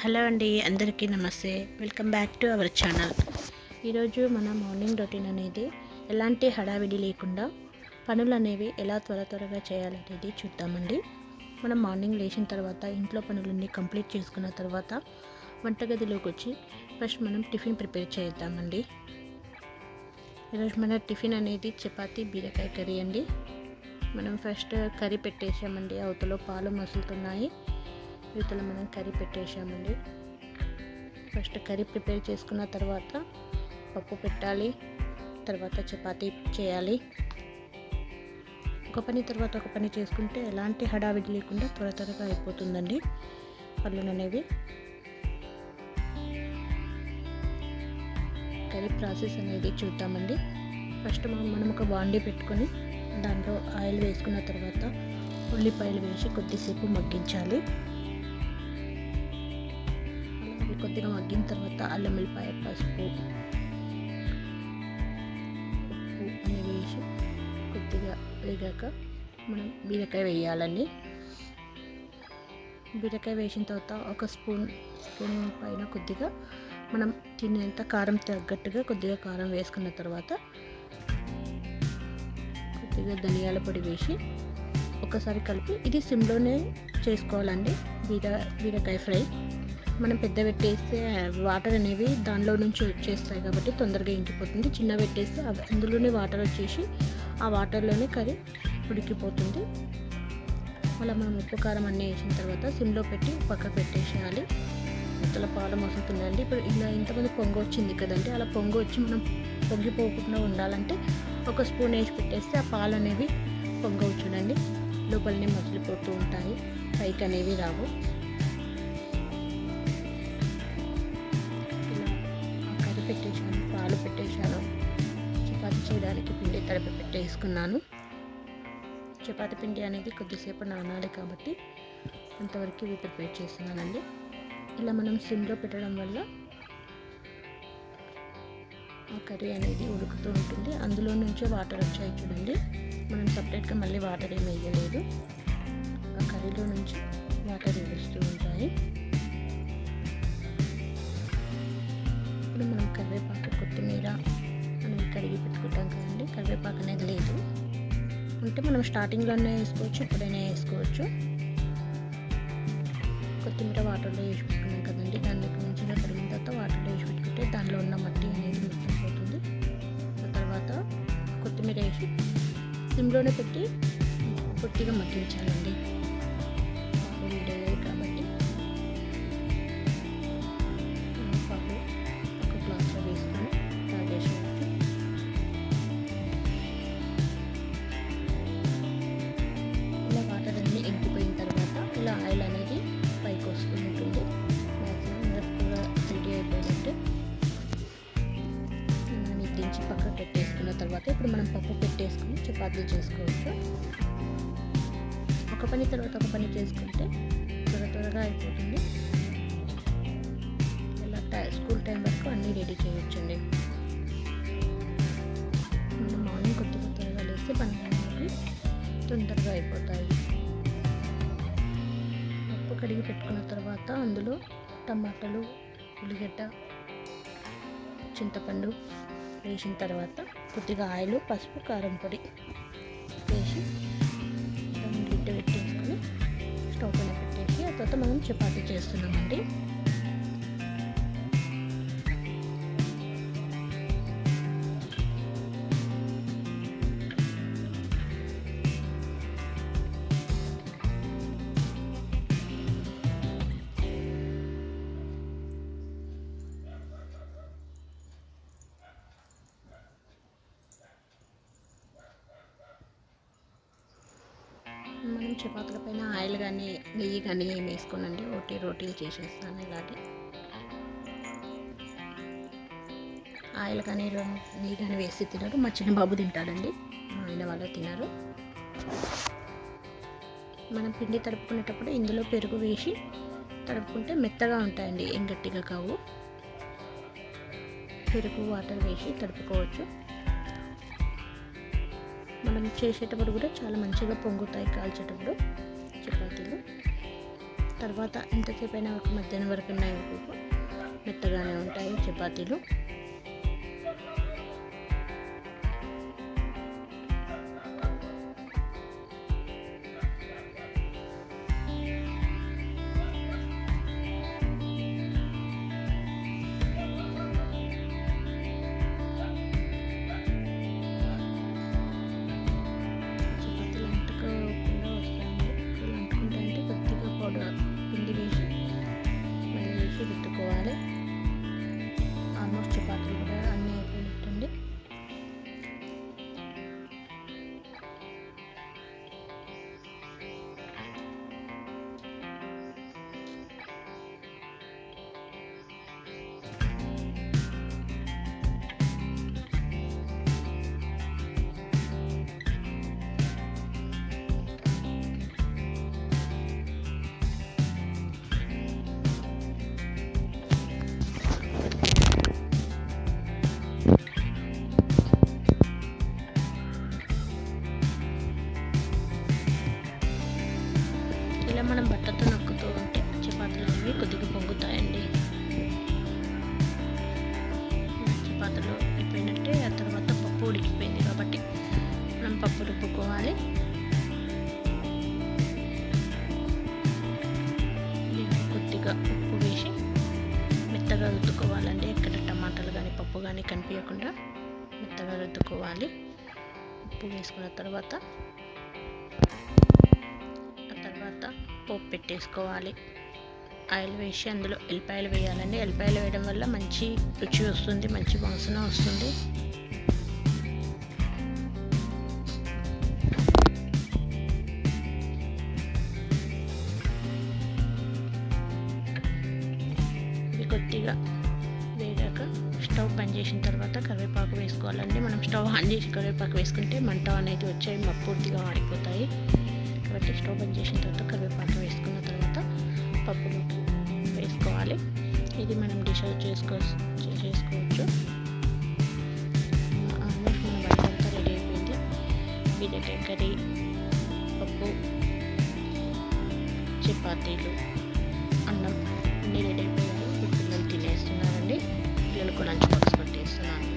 Hello అండి అందరికీ నమస్తే. Welcome back to our channel. ఈరోజు మన మార్నింగ్ రొటీన్ అనేది ఎలాంటి హడావిడి లేకుండా పనులు అనేవి ఎలా త్వర త్వరగా చేయాలనేది చూద్దామండి. మనం మార్నింగ్ లేచిన తర్వాత ఇంట్లో పనులన్నీ కంప్లీట్ చేసుకున్న తర్వాత వంటగదిలోకి వచ్చి ఫస్ట్ మనం టిఫిన్ ప్రిపేర్ చేద్దామండి. ఈరోజు మన టిఫిన్ అనేది చపాతీ బీరకాయ కర్రీ అండి. మనం ఫస్ట్ కర్రీ పెట్టేసామండి. అవతలో పాలు మసులుతున్నాయి. ఇవతల మనం కర్రీ పెట్టేసామండి. ఫస్ట్ కర్రీ ప్రిపేర్ చేసుకున్న తర్వాత పప్పు పెట్టాలి తర్వాత చపాతీ చేయాలి. ఒక పని తర్వాత ఒక పని చేసుకుంటే ఎలాంటి హడావిడి లేకుండా త్వర త్వరగా అయిపోతుందండి పనులు అనేవి. కర్రీ ప్రాసెస్ అనేది చూద్దామండి. ఫస్ట్ మనం ఒక బాండీ పెట్టుకొని దాంట్లో ఆయిల్ వేసుకున్న తర్వాత ఉల్లిపాయలు వేసి కొద్దిసేపు మగ్గించాలి. కొద్దిగా మగ్గిన తర్వాత అల్లం వెల్లిపాయ పసుపు ఉప్పు అని వేసి కొద్దిగా వేగాక మనం బీరకాయ వేయాలండి. బీరకాయ వేసిన తర్వాత ఒక స్పూన్ స్పూన్ పైన కొద్దిగా మనం తినేంత కారం తగ్గట్టుగా కొద్దిగా కారం వేసుకున్న తర్వాత కొద్దిగా ధనియాల పొడి వేసి ఒకసారి కలిపి ఇది సిమ్లోనే చేసుకోవాలండి. బీర బీరకాయ ఫ్రై. మనం పెద్ద పెట్టేస్తే వాటర్ అనేవి దానిలో నుంచి వచ్చేస్తాయి కాబట్టి తొందరగా ఇంకిపోతుంది. చిన్న పెట్టేస్తే అవి అందులోనే వాటర్ వచ్చేసి ఆ వాటర్లోనే కర్రీ ఉడికిపోతుంది. అలా మనం ఉప్పు కారం అన్నీ వేసిన తర్వాత సిమ్లో పెట్టి పక్కకు పెట్టేసేయాలి. అసలు పాలు మసులుతుందండి ఇప్పుడు ఇలా ఇంతమంది పొంగు వచ్చింది కదండి. అలా పొంగు వచ్చి మనం పొంగిపోకుండా ఉండాలంటే ఒక స్పూన్ వేసి పెట్టేస్తే ఆ పాలు అనేవి పొంగవు చూడండి. లోపలనే మసిలిపోతూ ఉంటాయి. పైకి అనేవి రావు. పెట్టేశాను పెట్టేసాను పాలు పెట్టేశాను. చపాతి చేయడానికి పిండి తడిపి పెట్టేసుకున్నాను. చపాతి పిండి అనేది కొద్దిసేపు నానాలి కాబట్టి అంతవరకు ఇవి ప్రిపేర్ చేస్తున్నానండి. ఇలా మనం సిమ్లో పెట్టడం వల్ల ఆ కర్రీ అనేది ఉడుకుతూ ఉంటుంది. అందులో నుంచే వాటర్ వచ్చాయి చూడండి. మనం సపరేట్గా మళ్ళీ వాటర్ ఏమి వేయలేదు. ఆ కర్రీలో నుంచి వాటర్ వేస్తూ ఉంటాయి. ఇప్పుడు మనం కరివేపాకు కొత్తిమీర మనం కడిగి పెట్టుకుంటాం కదండి. కరివేపాకు అనేది లేదు. అంటే మనం స్టార్టింగ్లోనే వేసుకోవచ్చు ఎప్పుడైనా వేసుకోవచ్చు. కొత్తిమీర వాటర్లో వేసి పెట్టుకున్నాం కదండి. దాన్ని మంచిగా కడిగిన తర్వాత వాటర్లో వేసి పెట్టుకుంటే దానిలో ఉన్న మట్టి అనేది మొత్తం పోతుంది. ఆ తర్వాత కొత్తిమీర వేసి సిమ్లోనే పెట్టి పొట్టిగా మగ్గించాలండి. పాలు ఇప్పుడు మనం పప్పు పెట్టేసుకుని చపాతీలు చేసుకోవచ్చు. ఒక పని తర్వాత ఒక పని చేసుకుంటే త్వర త్వరగా అయిపోతుంది. ఇలా టై స్కూల్ టైం వరకు అన్నీ రెడీ చేయొచ్చండి. మనం మార్నింగ్ కొత్త కొత్తగా లేస్తే పని అనేది తొందరగా అయిపోతాయి. పప్పు కడిగి పెట్టుకున్న తర్వాత అందులో టమాటాలు ఉల్లిగడ్డ చింతపండు వేసిన తర్వాత కొద్దిగా ఆయిల్ పసుపు కారం పొడి వేసి దాన్ని గిడ్డ పెట్టేసుకొని స్టవ్ పైన పెట్టేసి ఆ తర్వాత మనం చపాతీ చేస్తున్నామండి. చపాతీల పైన ఆయిల్ కానీ నెయ్యి కానీ ఏమి వేసుకోనండి. ఒకటి రోటీలు చేసేస్తాను ఇలాగే. ఆయిల్ కానీ రో- నెయ్యి కానీ వేసి తినరు. మా చిన్న బాబు తింటాడండి. మా ఆయన వాళ్ళు తినరు. మనం పిండి తడుపుకునేటప్పుడు ఇందులో పెరుగు వేసి తడుపుకుంటే మెత్తగా ఉంటాయండి. ఏం గట్టిగా కావు. పెరుగు వాటర్ వేసి తడుపుకోవచ్చు. మనం చేసేటప్పుడు కూడా చాలా మంచిగా పొంగుతాయి కాల్చేటప్పుడు చపాతీలు. తర్వాత ఎంతసేపు అయినా ఒక మధ్యాహ్నం వరకు ఉన్నాయి మెత్తగానే ఉంటాయి చపాతీలు చపాతీలు. మెత్తగా రుద్దుకోవాలండి. ఎక్కడ టమాటాలు కానీ పప్పు కానీ కనిపించకుండా మెత్తగా రుద్దుకోవాలి. ఉప్పు వేసుకున్న తర్వాత ఆ తర్వాత పోపు పెట్టేసుకోవాలి. ఆయిల్ వేసి అందులో ఎల్లిపాయలు వేయాలండి. ఎల్లిపాయలు వేయడం వల్ల మంచి రుచి వస్తుంది మంచి వాసన వస్తుంది. కొద్దిగా వేగాక స్టవ్ పని చేసిన తర్వాత కరివేపాకు వేసుకోవాలండి. మనం స్టవ్ ఆన్ చేసి కరివేపాకు వేసుకుంటే మంట అనేది వచ్చాయి మ- పూర్తిగా ఆడిపోతాయి కాబట్టి స్టవ్ పని చేసిన తర్వాత కరివేపాకు వేసుకున్న తర్వాత పప్పులోకి వేసుకోవాలి. ఇది మనం డిష్ అవుట్ చేసుకో చేసుకోవచ్చు. ఆల్మోస్ట్ మన వంట అంతా రెడీ అయిపోయింది. బీరకాయ కర్రీ పప్పు చపాతీలు లంచ్ బాక్స్ కొట్టేస్తున్నాను.